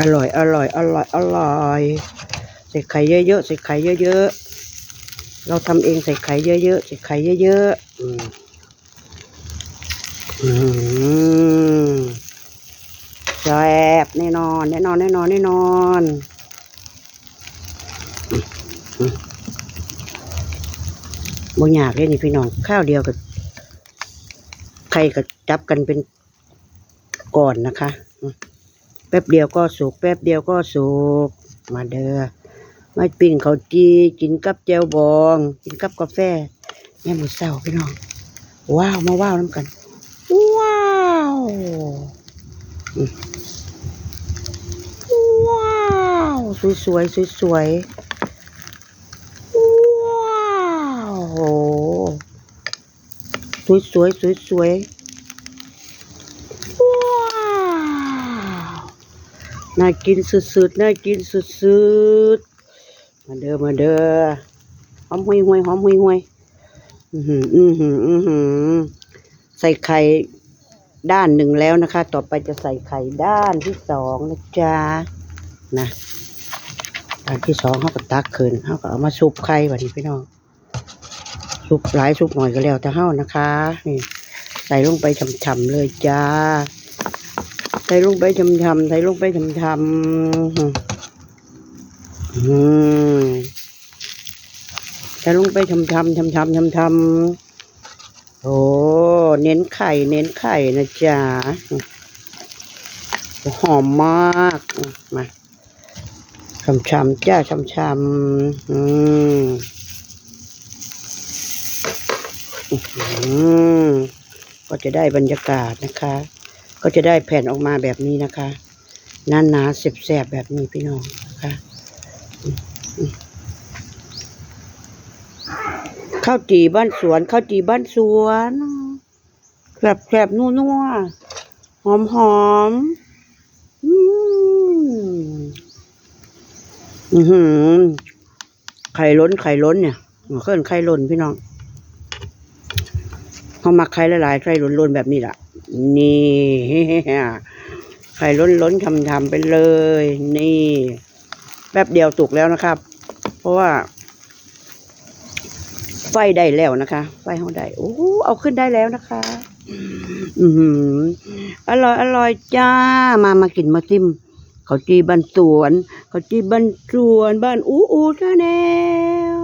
อร่อย อร่อย อร่อย อร่อย ใส่ไข่เยอะๆ ใส่ไข่เยอะๆ เราทำเองใส่ไข่เยอะๆ ใส่ไข่เยอะๆ อืมอืมแซ่บแน่นอน แน่นอน แน่นอน แน่นอนอืมอืมบ่อยากเลยนี่พี่น้อง ข้าวเดียวกับไข่ก็จับกันเป็นก่อนนะคะอืม ป๊บเดียวก็สุกแป๊บเดียวก็สุกมาเด้อมาปิ้งข้าวจีกินกับแจวบอง กินกับกาแฟแม่หมูเศร้าพี่น้องว้าวมาว้าวน้ำกัน ว้าวว้าวสวยสวยสวยสวยว้าวโหสวยสวยสวยสวยๆว้าว น่ากินสุดๆ น่ากินสุดๆ มาเด้อ มาเด้อ หอมหุยหุยหอมหุยหุยอือหือ อือหือ อือหือ ใส่ไข่ด้านหนึ่งแล้วนะคะ ต่อไปจะใส่ไข่ด้านที่สองนะจ๊ะ นะด้านที่สองเขาก็ตักคืนเขาก็เอามาซุปไข่แบบนี้พี่น้อง ซุปหลายซุปหน่อยก็แล้วแต่เฮานะคะ นี่ ใส่ลงไปฉ่ำๆเลยจ้า ใส่ลงไปฉ่ำๆใส่ลงไปฉ่ำๆอืมใส่ลงไปฉ่ำๆฉ่ำๆฉ่ำๆโอ้เน้นไข่ เน้นไข่นะจ๊ะหอมมากมาช่ำๆจ้าช่ำๆอืมอื้อหือก็จะได้บรรยากาศนะคะ ก็จะได้แผ่นออกมาแบบนี้นะคะหนาหนาๆแสบแบบนี้พี่น้องนะคะข้าวจีบ้านสวนข้าวจีบ้านสวนแกรบแกรบนัวนัวหอมหอมอืมอือหือไข่ล้นไข่ล้นเนี่ยเคลื่อนไข่ล้นพี่น้องเขามักไข่หลายๆไข่ล้นๆแบบนี้ละ นี่ไข่ล้นล้นๆทำๆไปเลย นี่ แป๊บเดียวสุกแล้วนะครับ เพราะว่า ไฟได้แล้วนะคะ ไฟเขาได้โอ้เอาขึ้นได้แล้วนะคะ อืออร่อยอร่อยจ้า มามากินมาจิ้มเขาจีบ้านสวน เขาจีบ้านสวนบ้านอู้อู้ชาแนล